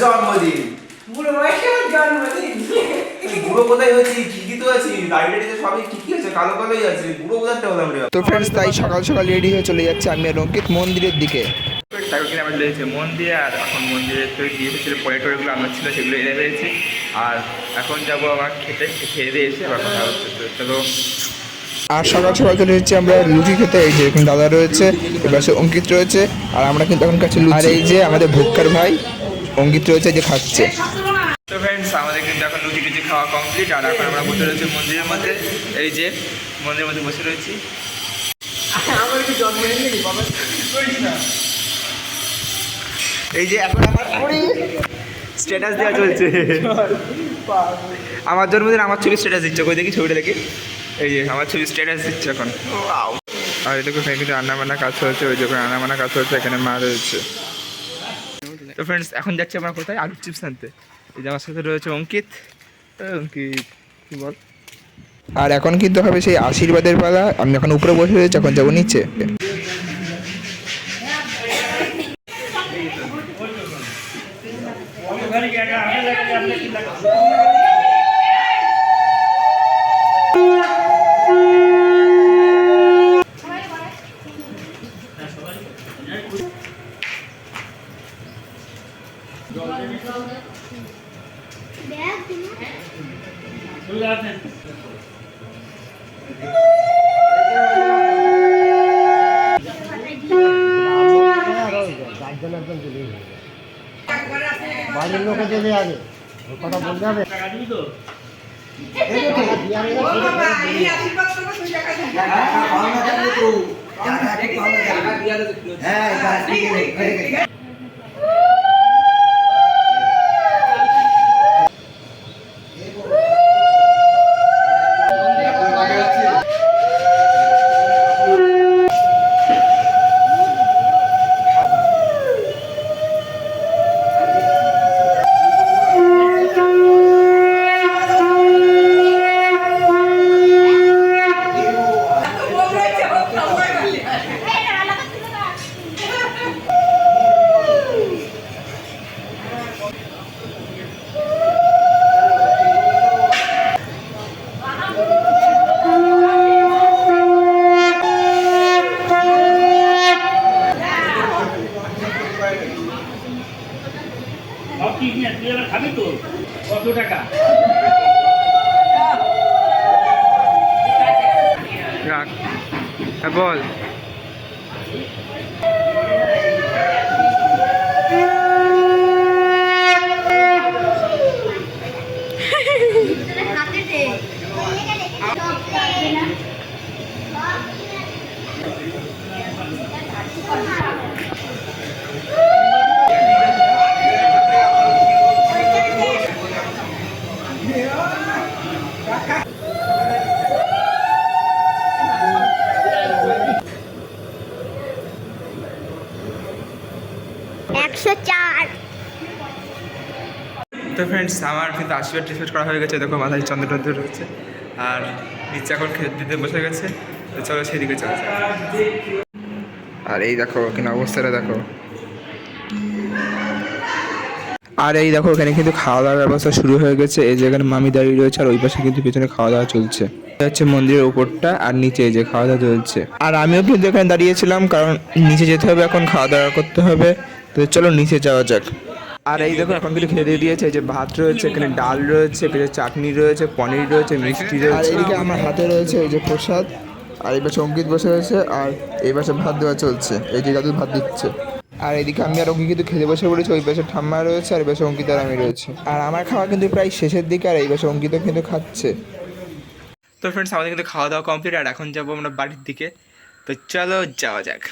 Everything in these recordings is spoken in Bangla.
জন্মদিন। বুড়ো বয়সে আমার জন্মদিন। বুড়ো কোথায় হয়েছি? ঠিকই তো আছি? লাইব্রেরিতে সবই ঠিকই আছে? কালো কালোই আছে। বুড়ো কোথাতে হলাম রে তো ফ্রেন্ডস তাই সকাল সকাল রেডি হয়ে চলে যাচ্ছে আমি আর অঙ্কিত মন্দিরের দিকে। তারপর কিনে আমরা লেগেছে মন্দিরে আর এখন তো দিয়ে এসেছিল আমরা ছিল সেগুলো এনে ফেলেছি। আর এখন যাব আমার খেতে খেয়ে দিয়ে এসে আবার কথা হচ্ছে। তো চলো। আর সকাল সকাল চলে এসেছি আমরা লুচি খেতে এই যে দাদা রয়েছে এবার সে অঙ্কিত রয়েছে আর আমরা কিন্তু এখন কাছে আর এই যে আমাদের ভুক্কার ভাই অঙ্কিত রয়েছে যে খাচ্ছে। তো ফ্রেন্ডস আমাদের কিন্তু এখন লুচি টুচি খাওয়া কমপ্লিট আর এখন আমরা বসে রয়েছি মন্দিরের মধ্যে। এই যে, মন্দিরের মধ্যে বসে রয়েছি। এই যে, এখন আমার স্ট্যাটাস দেওয়া চলছে। আমার জন্মদিন, আমার ছবি স্ট্যাটাস দিচ্ছে। কই দেখি ছবিটা দেখি। এই যে, আমার ছবি স্ট্যাটাস দিচ্ছে এখন। আর এটুকু কিন্তু রান্না বান্না কাজ চলছে, ওই যখন রান্না বান্না কাজ চলছে, এখানে মা রয়েছে। তো ফ্রেন্ডস এখন যাচ্ছি আমরা কোথায়? আলু চিপস আনতে। এই যে আমার সাথে রয়েছে অঙ্কিত। অঙ্কিত, কি বল? আর এখন কিন্তু হবে সেই আশীর্বাদের পালা। আমি এখন উপরে বসে রয়েছি, এখন যাব নিচে। বাড়ির লোকে দেবে আগে ওর কথা বলতে হবে ও বল। একশো চার। তো ফ্রেন্ডস আমার কিন্তু আশীর্বাদ টিসবাদ করা হয়ে গেছে। দেখো, মাথায় চন্দ্র টন্দ্র রয়েছে। আর নিচে এখন খেতে বসে গেছে। তো চলো সেদিকে চলো আর এই দেখো এখানে অবস্থাটা দেখো। আর এই দেখো, এখানে কিন্তু খাওয়া দাওয়ার ব্যবস্থা শুরু হয়ে গেছে। এই যে এখানে মামি দাঁড়িয়ে রয়েছে, আর ওই পাশে কিন্তু পেছনে খাওয়া দাওয়া চলছে। এটা হচ্ছে মন্দিরের উপরটা, আর নিচে এই যে খাওয়া দাওয়া চলছে। আর আমিও কিন্তু এখানে দাঁড়িয়েছিলাম, কারণ নিচে যেতে হবে, এখন খাওয়া দাওয়া করতে হবে। তো চলো নিচে যাওয়া যাক। আর এই দেখো এখন কিন্তু খেতে দিয়েছে এই যে ভাত রয়েছে এখানে ডাল রয়েছে এখানে চাটনি রয়েছে পনির রয়েছে মিষ্টি রয়েছে। আর এদিকে আমার হাতে রয়েছে এই যে প্রসাদ আর এই পাশে অঙ্কিত বসে রয়েছে আর এই পাশে ভাত দেওয়া চলছে এই যে দাদু ভাত দিচ্ছে। আর এদিকে আমি আর অঙ্কিত কিন্তু খেতে বসে পড়েছি ওই পাশে ঠাম্মা রয়েছে আর এই পাশে অঙ্কিত আর আমি রয়েছে। আর আমার খাওয়া কিন্তু প্রায় শেষের দিকে আর এই পাশে অঙ্কিত কিন্তু খাচ্ছে। তো ফ্রেন্ডস আমাদের কিন্তু খাওয়া দাওয়া কমপ্লিট আর এখন যাব আমরা বাড়ির দিকে। তো চলো যাওয়া যাক।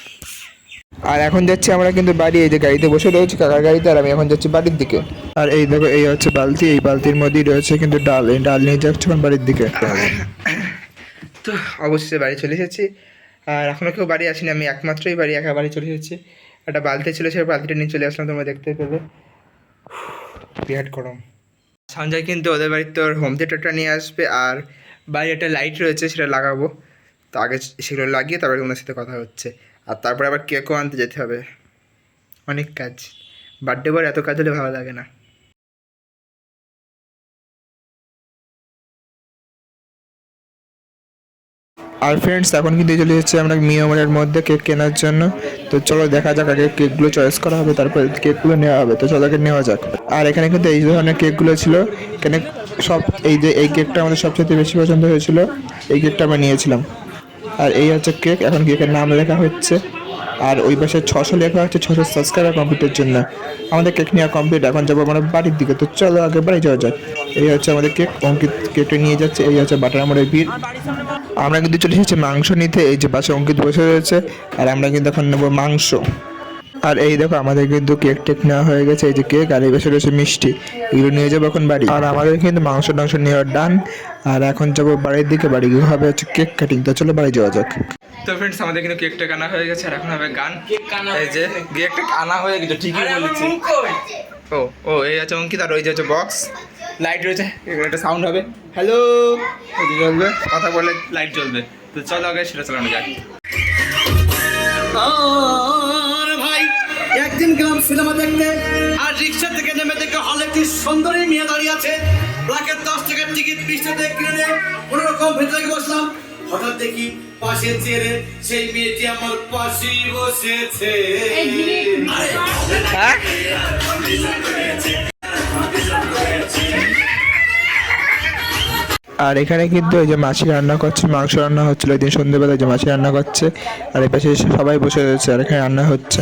আর এখন যাচ্ছি আমরা কিন্তু বাড়ি, এই যে গাড়িতে বসে রয়েছি, কাকার গাড়িতে, আর আমি এখন যাচ্ছি বাড়ির দিকে। আর এই দেখো, এই হচ্ছে বালতি, এই বালতির মধ্যেই রয়েছে কিন্তু ডাল, এই ডাল নিয়ে যাচ্ছি এখন বাড়ির দিকে। তো অবশেষে বাড়ি চলে এসেছি। আর এখনও কেউ বাড়ি আসিনি, আমি একমাত্রই বাড়ি, একা বাড়ি চলে এসেছি। একটা বালতি ছিল, সেই বালতিটা নিয়ে চলে আসলাম, তোমরা দেখতে পেলে। বিরাট গরম। সঞ্জয় কিন্তু ওদের বাড়ির তোর হোম থিয়েটারটা নিয়ে আসবে, আর বাড়ি একটা লাইট রয়েছে, সেটা লাগাবো। তো আগে সেগুলো লাগিয়ে তারপরে ওনার সাথে কথা হচ্ছে। আর তারপরে আবার কেকও আনতে যেতে হবে। অনেক কাজ। বার্থডে বয় এত কাজ হলে ভালো লাগে না। আর ফ্রেন্ডস এখন কিন্তু চলে যাচ্ছে আমরা মিয়ামারের মধ্যে কেক কেনার জন্য। তো চলো দেখা যাক আগে কেকগুলো চয়েস করা হবে, তারপর কেকগুলো নেওয়া হবে। তো চলো নেওয়া যাক। আর এখানে কিন্তু এই ধরনের কেকগুলো ছিল, এখানে সব এই যে এই কেকটা আমাদের সবচেয়ে বেশি পছন্দ হয়েছিল, এই কেকটা আমরা নিয়েছিলাম। আর এই হচ্ছে কেক, এখন কেকের নাম লেখা হচ্ছে। আর ওই পাশে ছশো লেখা হচ্ছে, ছশো সাবস্ক্রাইবার কমপ্লিটের জন্য। আমাদের কেক নেওয়া কমপ্লিট এখন যাব আমরা বাড়ির দিকে। তো চলো আগে বাড়ি যাওয়া যাক। এই হচ্ছে আমাদের কেক, অঙ্কিত কেটে নিয়ে যাচ্ছে। এই হচ্ছে বাটার আমরের ভিড়। আমরা কিন্তু চলে এসেছি মাংস নিতে। এই যে পাশে অঙ্কিত বসে রয়েছে। আর আমরা কিন্তু এখন নেব মাংস। আর এই দেখো আমাদের কিন্তু কেক টেক নেওয়া হয়ে গেছে। এই যে কেক আর এই পাশে রয়েছে মিষ্টি। এগুলো নিয়ে যাব এখন বাড়ি। আর আমাদের কিন্তু মাংস টাংস নেওয়ার ডান আর এখন যাব বাড়ির দিকে। বাড়ি গিয়ে হবে হচ্ছে কেক কাটিং তো চলো বাড়ি যাওয়া যাক। তো ফ্রেন্ডস আমাদের কিন্তু কেকটা কানা হয়ে গেছে আর এখন হবে গান। এই যে কেকটা কানা হয়ে গেছে ঠিকই বলেছি। ও ও এই আছে অঙ্কিত আর ওই যে হচ্ছে বক্স লাইট রয়েছে এখানে একটা সাউন্ড হবে। হ্যালো জ্বলবে কথা বলে লাইট জ্বলবে। তো চলো আগে সেটা চালানো যাক। একদিন গেলাম সিনেমা দেখতে আর রিক্সা থেকে নেমে দেখে হলে একটি সুন্দরী মেয়ে দাঁড়িয়ে আছে। ব্ল্যাকের দশ টাকার টিকিট বিশ টাকা কিনে নিয়ে কোনো রকম ভেতরে বসলাম। হঠাৎ দেখি পাশের চেয়ারে সেই মেয়েটি আমার পাশেই বসেছে। হ্যাঁ? আর এখানে কিন্তু এই যে মাছি রান্না করছে মাংস রান্না হচ্ছিল ওই দিন সন্ধ্যেবেলা যে মাছি রান্না করছে আর এই পাশে এসে সবাই বসে রয়েছে আর এখানে রান্না হচ্ছে।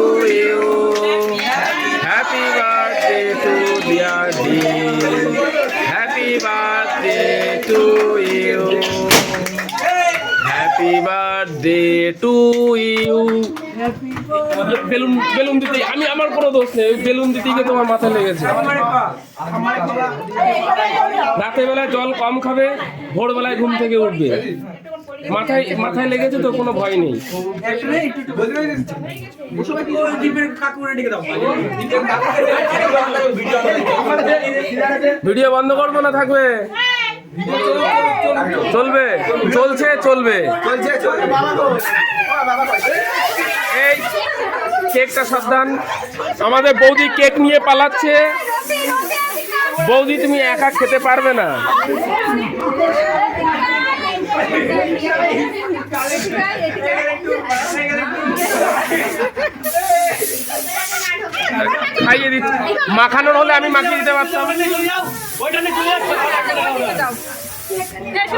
বেলুন বেলুন দিতে আমি আমার কোনো দোষ নেই বেলুন দিতে গিয়ে তোমার মাথায় লেগেছে। রাতের বেলায় জল কম খাবে, ভোরবেলায় ঘুম থেকে উঠবে। মাথায় মাথায় লেগেছে তো, কোনো ভয় নেই। ভিডিও বন্ধ করব না থাকবে? চলবে চলছে চলবে। এই কেকটা সাবধান। আমাদের বৌদি কেক নিয়ে পালাচ্ছে। বৌদি তুমি একা খেতে পারবে না। খাইয়ে দিচ্ছি মাখানোর হলে আমি মাখিয়ে দিতে পারতাম শেষ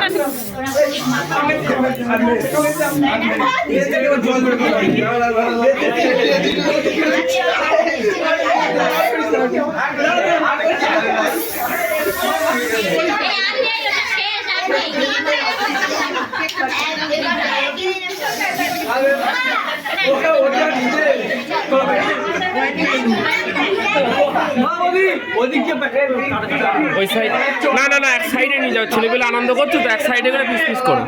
না না না, এক সাইডে নিয়ে যাও। ছেলেগুলো আনন্দ করছ তো, এক সাইডে করে পিস পিস করো।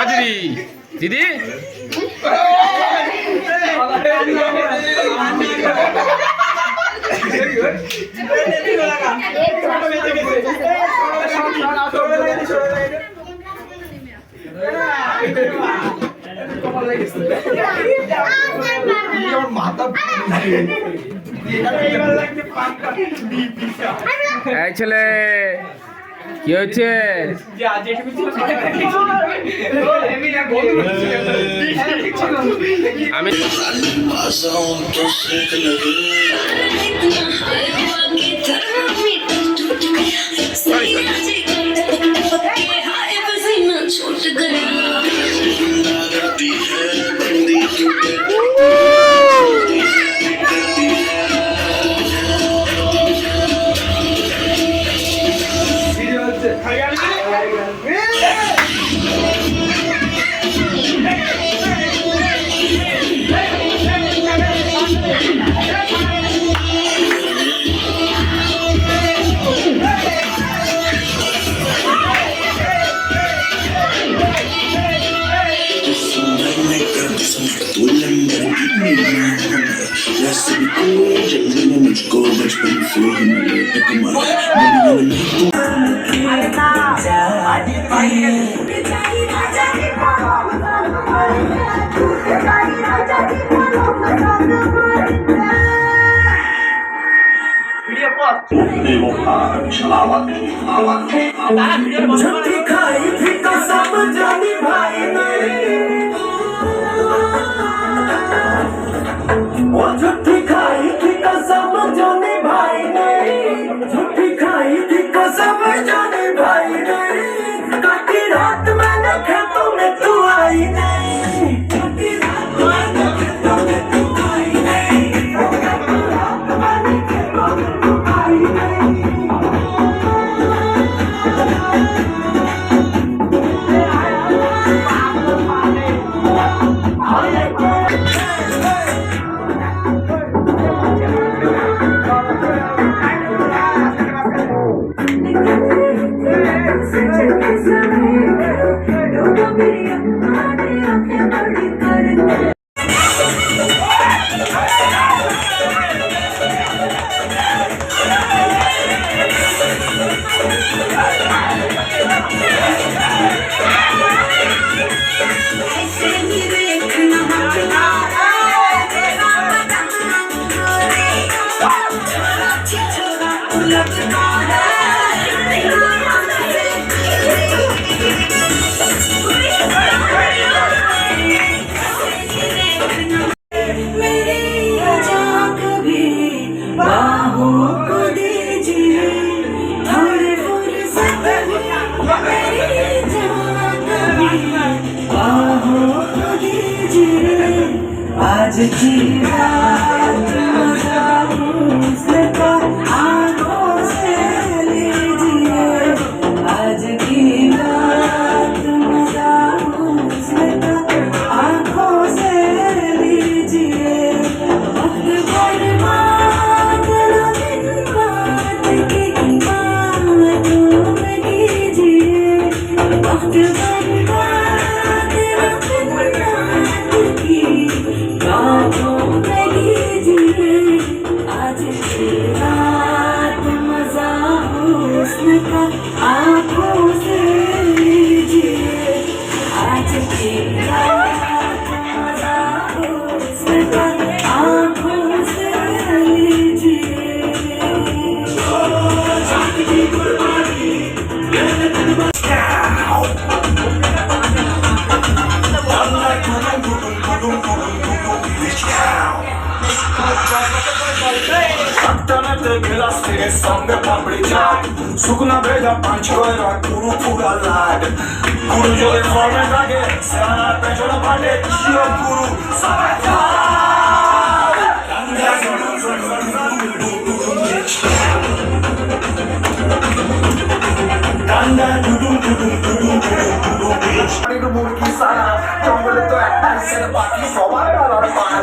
দিদি? দিদি এই ছেলে কি হচ্ছে আমি छोट ही मिले तुम्हारा आज সাতটানাতে গ্লাস থেকে সঙ্গে পাপড়ি চাট শুকনা ভেজা পাঁচ কয়রা পুরু পুরা লাট গুরু জলে ফর্মে থাকে সারার পেছনে ফাটে জিও গুরু সবাই সারা জঙ্গলে তো একটাই বাকি সবার পাল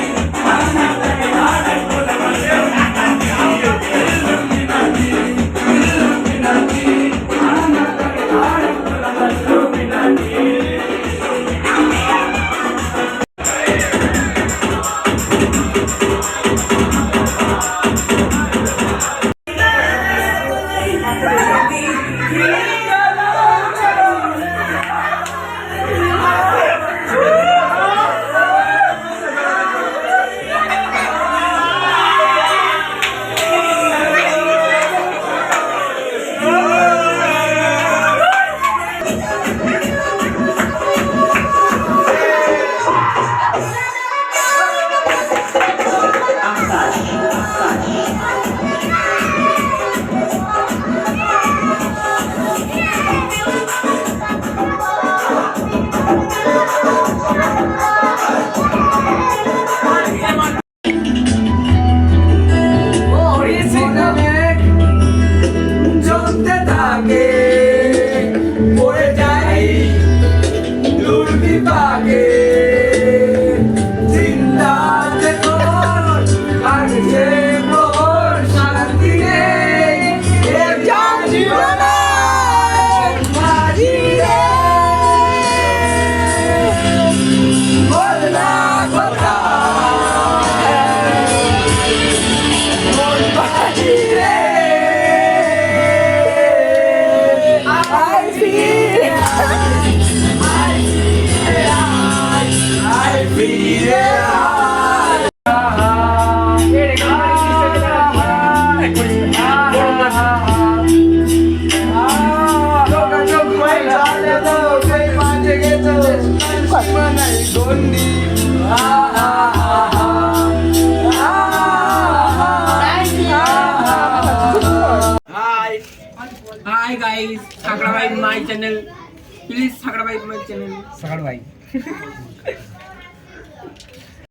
también. মাই চ্যানেল প্লিজ সাগড়া ভাই মাই চ্যানেল। সাগড়া ভাই।